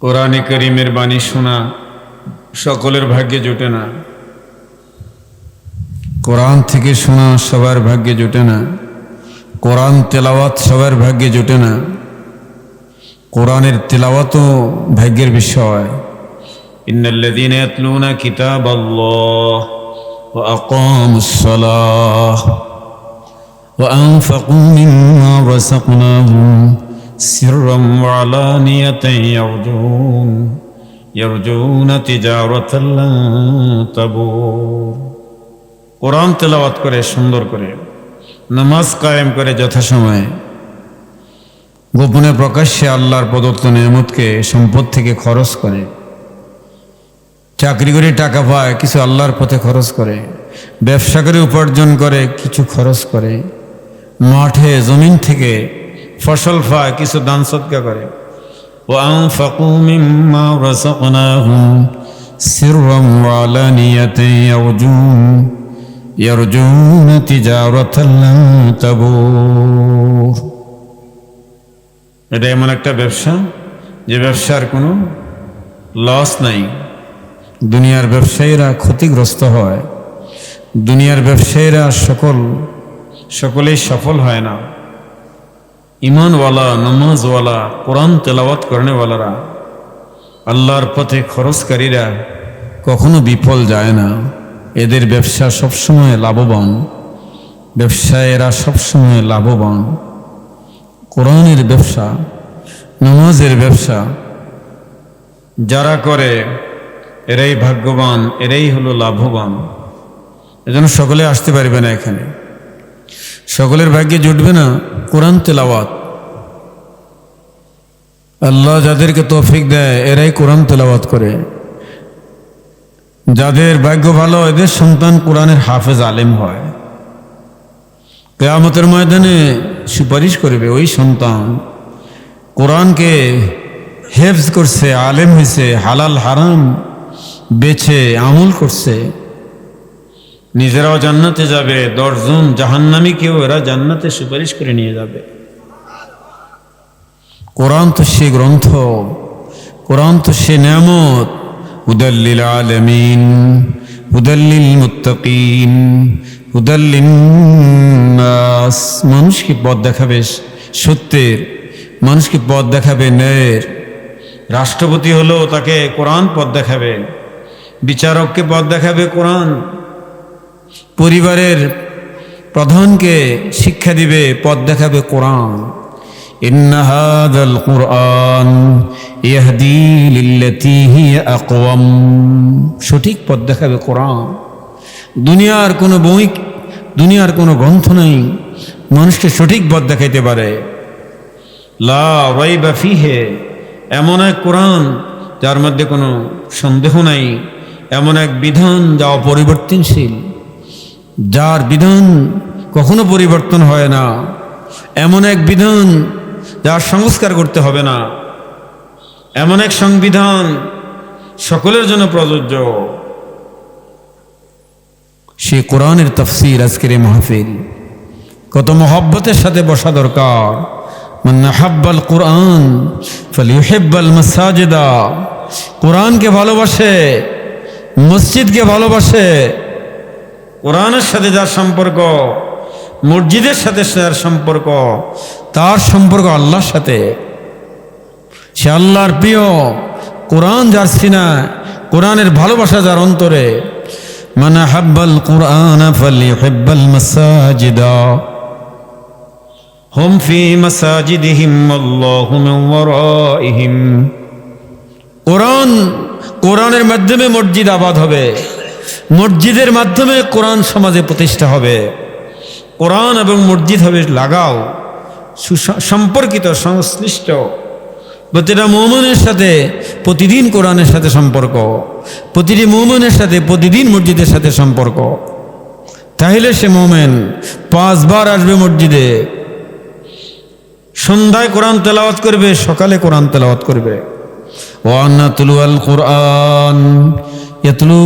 কোরআনে করিমের বাণী শোনা সকলের ভাগ্যে জোটে না। কোরআন থেকে শোনা সবার ভাগ্যে জোটে না। কোরআন তেলাওয়াত সবার ভাগ্যে জোটে না। কোরআনের তেলাওয়াতও ভাগ্যের বিষয়। ইন্নাল্লাযীনা سرا وعلانية يرجون يرجون تجارة لن تبور কোরআন তেলাওয়াত করে সুন্দর করে নামাজ কায়েম করে যথাসময়ে গোপনে প্রকাশ্যে আল্লাহর প্রদত্ত নিয়ামতকে সম্পদ থেকে খরচ করে চাকরি করে টাকা পায় কিছু আল্লাহর পথে খরচ করে ব্যবসা করে উপার্জন করে কিছু খরচ করে মাঠে জমিন থেকে ফসল ফায় কিছু দান সৎকা করে। ও আনফাকু মিম্মা রাসাকনাহুম সিররাম ওয়া আলানিয়াতান ইয়ারজুন এটা এমন একটা ব্যবসা, যে ব্যবসার কোনো লস নাই। দুনিয়ার ব্যবসায়ীরা ক্ষতিগ্রস্ত হয়। দুনিয়ার ব্যবসায়ীরা সকল, সকলেই সফল হয় না। ইমানওয়ালা, নমাজওয়ালা, কোরআন তেলাওয়াত করেনেওয়ালারা, আল্লাহর পথে খরচকারীরা কখনো বিফল যায় না। এদের ব্যবসা সবসময় লাভবান। ব্যবসায়ীরা সবসময় লাভবান। কোরআনের ব্যবসা, নমাজের ব্যবসা, যারা করে, এরাই ভাগ্যবান, এরাই হলো লাভবান। এজন্য সকলে আসতে পারবে না এখানে। সকলের ভাগ্যে জুটবে না কোরআন তেলাওয়াত। আল্লাহ যাদেরকে তৌফিক দেয়, এরাই কোরআন তেলাওয়াত করে। যাদের ভাগ্য ভালো, এদের সন্তান কোরআনের হাফেজ আলেম হয়। কেয়ামতের ময়দানে সুপারিশ করবে ওই সন্তান। কোরআনকে হেফজ করছে, আলেম হয়েছে হালাল, হারাম বেছে আমল করছে। নিজেরাও জান্নাতে যাবে, দশজন জাহান্নামী কেউ এরা জান্নাতে সুপারিশ করে নিয়ে যাবে। কোরআন তো সে গ্রন্থ, কোরআন তো সে নিয়ামত। হুদাল্লিল আলমিন হুদাল্লিল মুত্তাকিন হুদাল্লিন মানুষকে পথ দেখাবে সত্যের, মানুষকে পথ দেখাবে ন্যায়ের। রাষ্ট্রপতি হলো তাকে কোরআন পথ দেখাবে, বিচারককে পথ দেখাবে কোরআন। পরিবারের প্রধানকে শিক্ষা দিবে পথ দেখাবে কোরআন إن هذا القرآن يهدي للتي هي أقوم সঠিক পথ দেখাবে কোরআন দুনিয়ার কোনো বই দুনিয়ার কোনো গ্রন্থ নাই মানুষকে সঠিক পথ দেখাইতে পারে লা রাইবা ফিহে এমন এক কোরআন যার মধ্যে কোনো সন্দেহ নাই এমন এক বিধান যা অপরিবর্তনশীল যার বিধান কখনো পরিবর্তন হয় না। এমন এক বিধান যার সংস্কার করতে হবে না। এমন এক সংবিধান সকলের জন্য প্রযোজ্য। সে কোরআনের তফসির আজকের মাহফিল। কত মহব্বতের সাথে বসা দরকার। হাব্বাল কোরআন ফলিহেব্বাল মাসাজেদা। কোরআনকে ভালোবাসে, মসজিদকে ভালোবাসে কোরআনের সাথে যার সম্পর্ক, মসজিদের সাথে যার সম্পর্ক, তার সম্পর্ক আল্লাহর সাথে। সে আল্লাহর প্রিয় কোরআন যার সিনা, কোরআনের ভালোবাসা যার অন্তরে। মানে হাব্বাল কোরআন হেব্বাল মাসাজিদা। হুম ফি মাসাজিদিহিম কোরআন, কোরআনের মাধ্যমে মসজিদ আবাদ হবে। মসজিদের মাধ্যমে কোরআন সমাজে প্রতিষ্ঠা হবে। কোরআন এবং মসজিদ হবে লাগাও সম্পর্কিত, সংশ্লিষ্ট। প্রতিটা মৌমনের সাথে প্রতিদিন কোরআনের সাথে সম্পর্ক। প্রতিটি মৌমনের সাথে প্রতিদিন মসজিদের সাথে সম্পর্ক। তাহলে সে মোমেন পাঁচবার আসবে মসজিদে। সন্ধ্যায় কোরআন তেলাওয়াত করবে, সকালে কোরআন তেলাওয়াত করবে। ওয়ান্না তুলুয়াল কোরআন। يتلو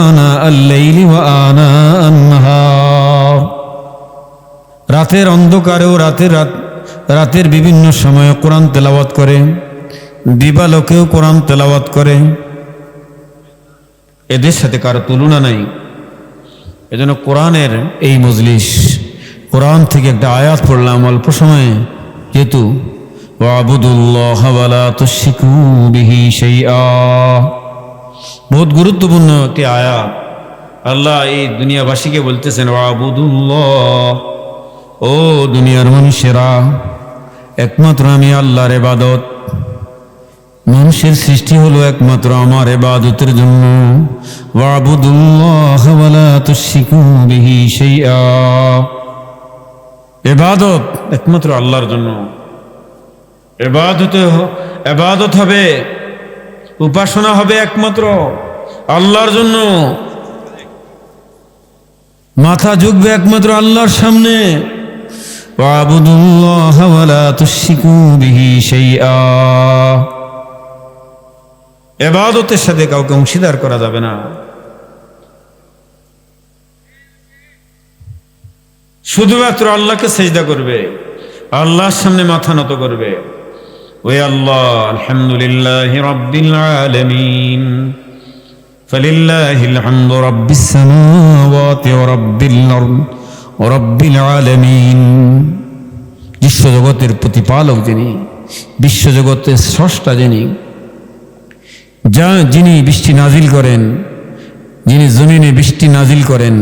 آناء الليل وآناء النهار রাতের অন্ধকারেও রাতের রাত রাতের বিভিন্ন সময়ে কোরআন তেলাওয়াত করে দিবালোকেও কোরআন তেলাওয়াত করে এদের সাথে কারো তুলনা নাই এজন্য কোরআনের এই মজলিস কোরআন থেকে একটা আয়াত পড়লাম অল্প সময়ে যেহেতু ওয়াবুদুল্লাহ ওয়ালা তুশরিকু বিহি শাইআ বহুত গুরুত্বপূর্ণ একটি আয়াত। আল্লাহ এই দুনিয়াবাসীকে বলতেছেন, ওয়াবুদুল্লাহ। ও দুনিয়ার মানুষেরা, একমাত্র আমি আল্লাহর এবাদত মানুষের সৃষ্টি হলো একমাত্র আমার এবাদতের জন্য। এবাদত একমাত্র আল্লাহর জন্য। এবাদতে এবাদত হবে উপাসনা হবে একমাত্র আল্লাহর জন্য। মাথা ঝুঁকবে একমাত্র আল্লাহর সামনে। এবাদতের সাথে কাউকে অংশীদার করা যাবে না। শুধুমাত্র আল্লাহকে সেজদা করবে। আল্লাহর সামনে মাথা নত করবে। ওই আল্লাহ আলহামদুলিল্লাহ রব্বিল আলামিন فلله الحمد رب السماوات ورب الأرض ورب العالمين বিশ্বজগতের প্রতিপালক যিনি বিশ্বজগতের স্রষ্টা যিনি যা যিনি বৃষ্টি নাজিল করেন যিনি জমিনে বৃষ্টি নাজিল করেন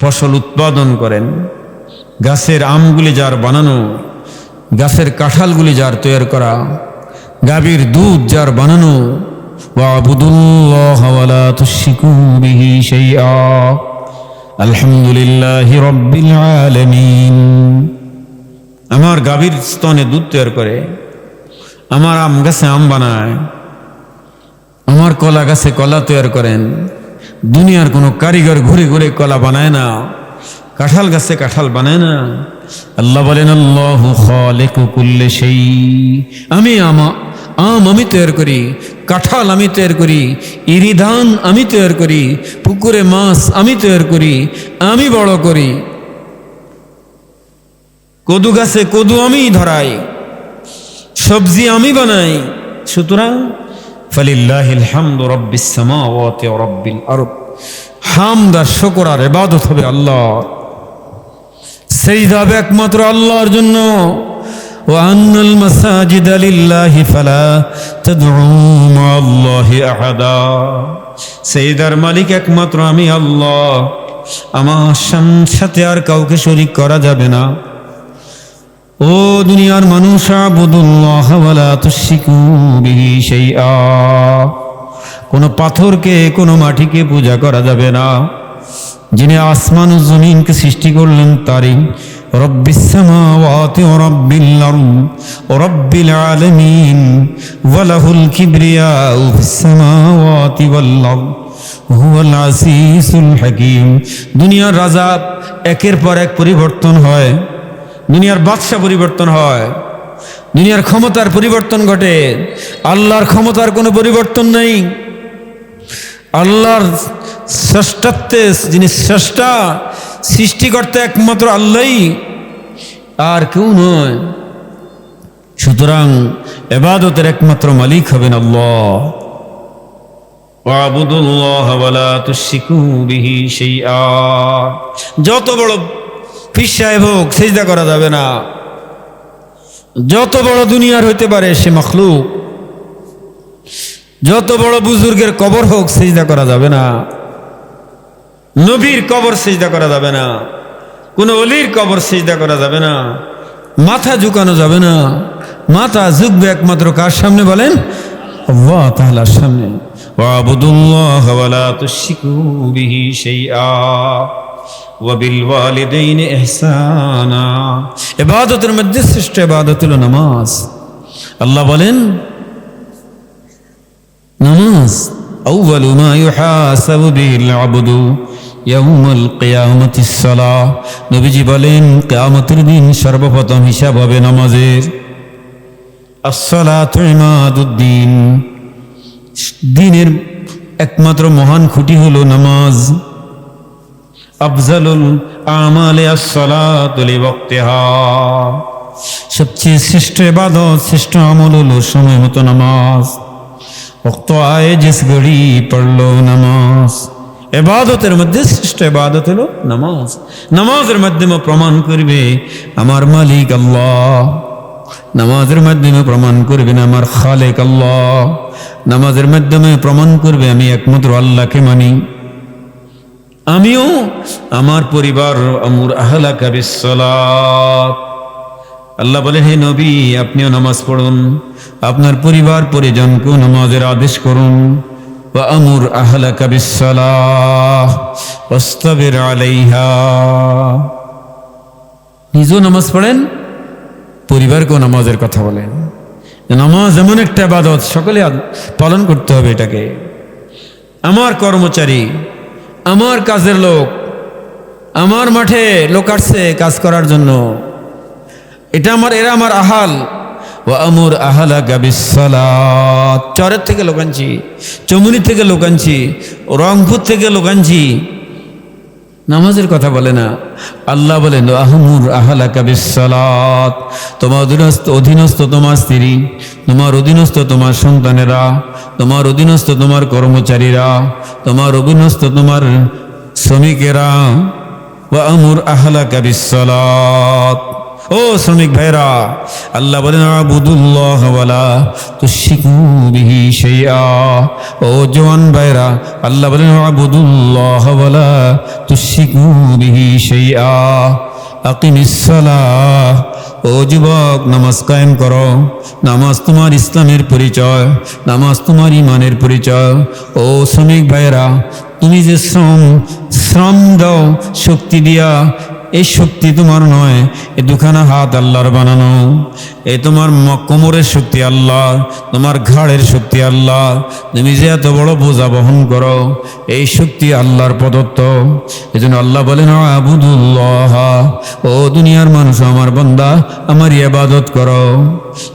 ফসল উৎপাদন করেন গাছের আমগুলি যার বানানো গাছের কাঁঠালগুলি যার তৈরি করা, গাভীর দুধ যার বানানো আলহামদুলিল্লাহি আমার গাভীর স্তনে দুধ তৈরি করে, আমার আম গাছে আম বানায়, আমার কলা গাছে কলা তৈরি করেন, দুনিয়ার কোনো কারিগর ঘুরে ঘুরে কলা বানায় না, কাঁঠাল গাছে কাঁঠাল বানায় না। আল্লাহ বলেন, আল্লাহ খালিকু কুল্লি সেই আমি আমা, আম আমি তৈরি করি, কাঁঠাল আমি তৈরি করি ইরি ধান আমি তৈরি করি, পুকুরে মাছ আমি তৈরি করি, আমি বড় করি। কদু গাছে কদু আমি ধরাই, সবজি আমি বানাই। সুতরাং ফালিল্লাহিল হামদু রাব্বিস সামাওয়াতি ওয়া রাব্বিল আরদ। হামদ আর শুকর আর ইবাদত হবে আল্লাহ সেই দাব একমাত্র আল্লাহর জন্য। ওয়ান্নুল মাসাজিদ আহাদা। সেইদার মালিক একমাত্র আমি আল্লাহ। আমার সাথে আর কাউকে শরিক করা যাবে না। ও দুনিয়ার মানুষ, আবুদুল্লাহ কোনো পাথরকে, কোনো মাটিকে পূজা করা যাবে না। যিনি আসমান জমিনকে সৃষ্টি করলেন, তারই হাকীম। দুনিয়ার রাজা একের পর এক পরিবর্তন হয়, দুনিয়ার বাদশা পরিবর্তন হয়, দুনিয়ার ক্ষমতার পরিবর্তন ঘটে, আল্লাহর ক্ষমতার কোনো পরিবর্তন নেই। আল্লাহর শ্রেষ্ঠত্বে যিনি শ্রেষ্ঠা সৃষ্টিকর্তা একমাত্র আল্লাহই। আর কেউ নয়। সুতরাং এবাদতের একমাত্র মালিক হবেন আল্লাহ। যত বড় সাহেব হোক সেজদা করা যাবে না। যত বড় দুনিয়ার হইতে পারে সে মখলুক। যত বড় বুজুর্গের কবর হোক সেজদা করা যাবে না। নবীর কবর সেজদা করা যাবে না। কোনো অলির কবর সেজদা করা যাবে না। মাথা ঝুকানো যাবে না। মাথা ঝুঁকবে একমাত্র কার সামনে বলেন? আল্লাহ তাআলার সামনে। ওয়াবুদুল্লাহ ওয়ালা তুশরিকু বিহি শাইআ ওয়াবিলওয়ালিদাইনি ইহসানা। ইবাদতের মধ্যে শ্রেষ্ঠ ইবাদত হলো নামাজ। আল্লাহ বলেন, নামাজ আউয়ালু মা ইউহাসাবু বিহিল আবদু। ইয়াউমাল কিয়ামাতিস সালাহ নবীজি বলেন, কিয়ামতের দিন সর্বপ্রথম হিসাব হবে নামাজের। আসসালাতু ইমাদুদ্দিন। দিনের একমাত্র মহান খুঁটি হলো নামাজ। আফজালুল আমালে আসসালাতু লিওয়াক্তিহা। সবচেয়ে শ্রেষ্ঠ এবাদত শ্রেষ্ঠ আমল হলো সময় মতো নামাজ। ভক্ত আয় জিস গড়ি পড়ল নামাজ। এবাদতের মধ্যে শ্রেষ্ঠ এবাদত হলো নামাজ। নামাজের মাধ্যমে প্রমাণ করবে, আমার মালিক আল্লাহ। নামাজের মাধ্যমে প্রমাণ করবেন আমার খালেক আল্লাহ। নামাজের মাধ্যমে প্রমাণ করবে, আমি একমাত্র আল্লাহকে মানি। আমিও আমার পরিবার আমুর আহলা কাবিসালাত আল্লাহ বলেন হে নবী, আপনিও নামাজ পড়ুন। আপনার পরিবার পরিজনকেও নামাজের আদেশ করুন। আমুর আহলা কাবিসালাহ ওয়াস্তাবির আলাইহা নিজেও নামাজ পড়েন, পরিবারকেও নামাজের কথা বলেন। নামাজ এমন একটা আবাদত সকলে পালন করতে হবে এটাকে। আমার কর্মচারী, আমার কাজের লোক, আমার মাঠে লোক আসছে কাজ করার জন্য। এটা আমার, এরা আমার আহাল। ও আমর আহালা গাবিসালাত চরের থেকে লোক চমুনি থেকে লোক রংপুর থেকে লোক নামাজের কথা বলে না। আল্লাহ বলেন, আহমুর আহলা কাবিসালাত তোমার অধীনস্থ অধীনস্থ তোমার স্ত্রী, তোমার অধীনস্থ তোমার সন্তানেরা, তোমার অধীনস্থ তোমার কর্মচারীরা, তোমার অধীনস্থ তোমার শ্রমিকেরা। ওয়া আমুর আহলা কাবিসালাত ও শ্রমিক ভাইরা আল্লাহ বলেন ও জওয়ান ভাইরা আল্লাহ বলেন ও যুবক, নামাজ কায়েম করো। নামাজ তোমার ইসলামের পরিচয়, নামাজ তোমার ইমানের পরিচয়। ও শ্রমিক ভাইরা তুমি যে শ্রম শ্রম দাও, শক্তি দিয়া এই শক্তি তোমার নয় এ দুখানা হাত আল্লাহর বানানো। এ তোমার কোমরের শক্তি আল্লাহ, তোমার ঘাড়ের শক্তি আল্লাহ। তুমি যে এত বড় বোঝা বহন করো, এই শক্তি আল্লাহর প্রদত্ত। এই জন্য আল্লাহ বলেন, আবুদুল্লাহ, ও দুনিয়ার মানুষ, আমার বন্দা আমার ইবাদত করো।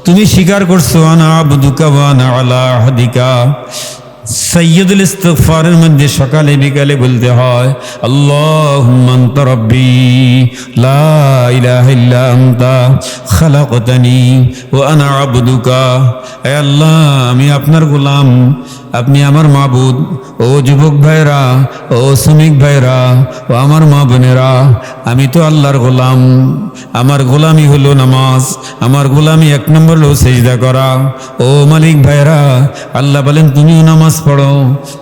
তুমি স্বীকার করছ, আনা আবুদুকা ওয়ানা আলা হাদিকা সৈয়দুল ইস্তফারের মধ্যে সকালে বিকালে বলতে হয় আল্লাহ রব্বি, লা ইলাহা ইল্লা আনতা, খালাকতানি ও আনা আবদুকা। আল্লাহ, আমি আপনার গোলাম। আপনি আমার মাবুদ, ও যুবক ভাইরা ও শ্রমিক ভাইরা ও আমার মা বোনেরা, আমি তো আল্লাহর গোলাম। আমার গোলামি হলো নামাজ, আমার গোলামি এক নম্বর হলো সেজদা করা। ও মালিক ভাইরা আল্লাহ বলেন, তুমিও নামাজ পড়ো,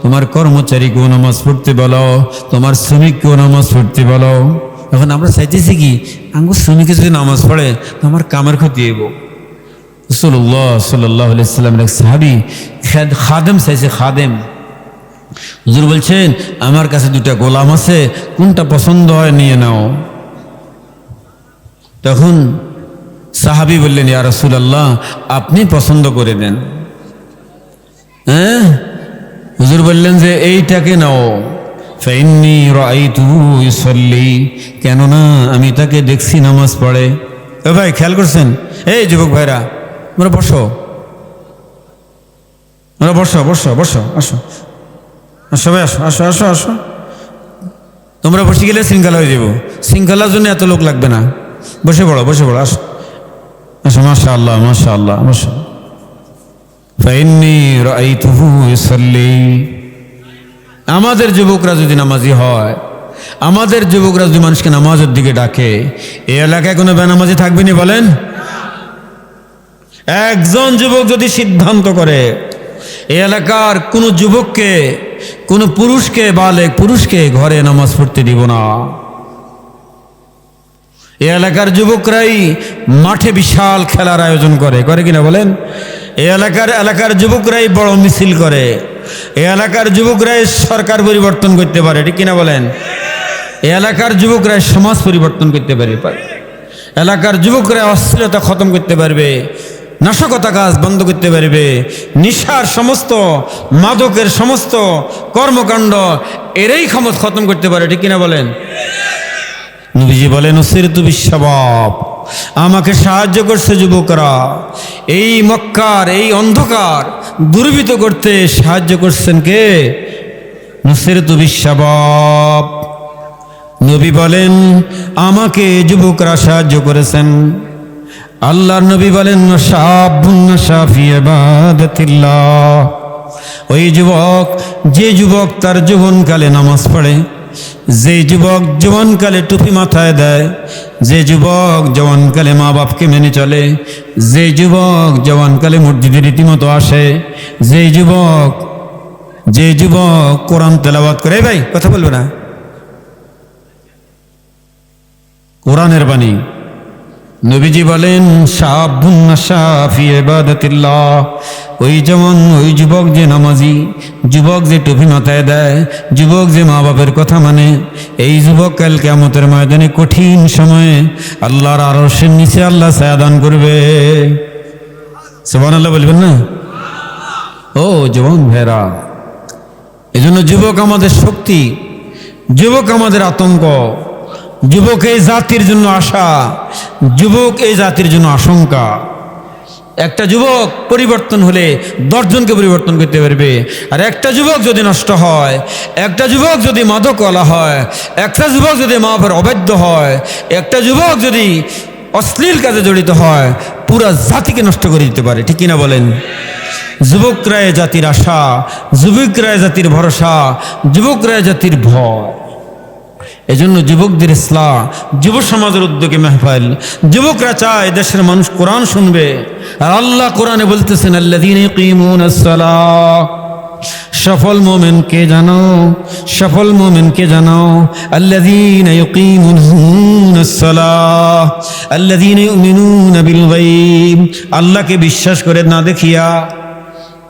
তোমার কর্মচারীকেও নামাজ পড়তে বলো, তোমার শ্রমিককেও নামাজ পড়তে বলো। এখন আমরা চাইতেছি কি, আঙ্গুর শ্রমিকে যদি নামাজ পড়ে, তো আমার কামের ক্ষতি হইব। রসুল্লাহ সাল্লাহ সাল্লাম এক সাহাবি খাদেম চাইছে, খাদেম। হুজুর বলছেন, আমার কাছে দুটা গোলাম আছে, কোনটা পছন্দ হয় নিয়ে নাও। তখন সাহাবি বললেন, ইয়া রসুলাল্লাহ, আপনি পছন্দ করে দেন। হ্যাঁ? হুজুর বললেন যে, এইটাকে নাও। ফাইন্নি রাআইতুহু ইউসাল্লি কেননা আমি তাকে দেখছি নামাজ পড়ে। এ ভাই, খেয়াল করছেন? এই যুবক ভাইরা তোমরা বসো। তোমরা বসো বসো বসো, আসো। সবাই আসো আসো আসো আসো। তোমরা বসে গেলে শৃঙ্খলা হয়ে যাব। শৃঙ্খলার জন্য এত লোক লাগবে না। বসে পড়ো বসে পড়ো, আসো। আসো মাশা আল্লাহ মাশা আল্লাহ রাআইতুহু আমাদের যুবকরা যদি নামাজি হয়, আমাদের যুবকরা যদি মানুষকে নামাজের দিকে ডাকে এই এলাকায় কোনো বেনামাজি থাকবে না বলেন? একজন যুবক যদি সিদ্ধান্ত করে, এই এলাকার কোনো যুবককে, কোনো পুরুষকে বালে পুরুষকে ঘরে নামাজ পড়তে দিব না। এই এলাকার যুবকরাই মাঠে বিশাল খেলার আয়োজন করে করে কিনা বলেন? এ এলাকার এলাকার যুবকরাই বড় মিছিল করে এ এলাকার যুবকরাই সরকার পরিবর্তন করতে পারে, ঠিক কিনা বলেন? এ এলাকার যুবকরাই সমাজ পরিবর্তন করতে পারে, এলাকার যুবকরা অশ্লীলতা খতম করতে পারবে নাশকতা কাজ বন্ধ করতে পারবে। নিশার সমস্ত, মাদকের সমস্ত কর্মকাণ্ড এরই ক্ষমত খতম করতে পারে, ঠিক কিনা বলেন? নবীজি বলেন সিরতু বিশ্ববাব, আমাকে সাহায্য করছে যুবকরা। এই মক্কার, এই অন্ধকার দুর্বৃত করতে সাহায্য করছেন কে? নুসিরতু বিশ্ববাব। নবী বলেন, আমাকে যুবকরা সাহায্য করেছেন। আল্লাহর নবী বলেন ওই যুবক, যে যুবক তার যৌবনকালে নামাজ পড়ে, যে যুবক যৌবনকালে টুপি মাথায় দেয়, যে যুবক জওয়ানকালে মা বাপকে মেনে চলে, যে যুবক জওয়ানকালে মসজিদে রীতিমতো আসে, যে যুবক যে যুবক কোরআন তেলাবাদ করে ভাই, কথা বলবে না। কোরআনের বাণী। নবীজি বলেন ওই যেমন ওই যুবক যে নামাজি, যুবক যে টুপি মাথায় দেয়, যুবক যে মা বাপের কথা মানে এই যুবক কাল কেমতের ময়দানে কঠিন সময়ে আল্লাহর আরশের নিচে আল্লাহ ছায়াদান করবে। সোবান আল্লাহ বলবেন না? ও জওয়ান ভেরা এজন্য যুবক আমাদের শক্তি, যুবক আমাদের আতঙ্ক। যুবক এই জাতির জন্য আশা, যুবক এই জাতির জন্য আশঙ্কা। একটা যুবক পরিবর্তন হলে দশজনকে পরিবর্তন করতে পারবে। আর একটা যুবক যদি নষ্ট হয়, একটা যুবক যদি মাদকওয়ালা হয়, একটা যুবক যদি মা বাবার অবাধ্য হয়, একটা যুবক যদি অশ্লীল কাজে জড়িত হয়, পুরা জাতিকে নষ্ট করে দিতে পারে, ঠিক কিনা বলেন? যুবকরায় জাতির আশা যুবকরায় জাতির ভরসা যুবকরায় জাতির ভয়। এজন্য যুবকদের ইসলাম যুব সমাজের উদ্যোগে মেহফাইল যুবকরা চায় দেশের মানুষ কোরআন শুনবে। আর আল্লাহ কোরআনে বলতেছেন আল্লাদিন সফল মোমেন কে জানো? সফল মোমেন কে জানো? আল্লাদিন আল্লাদিন আল্লাহকে বিশ্বাস করে না দেখিয়া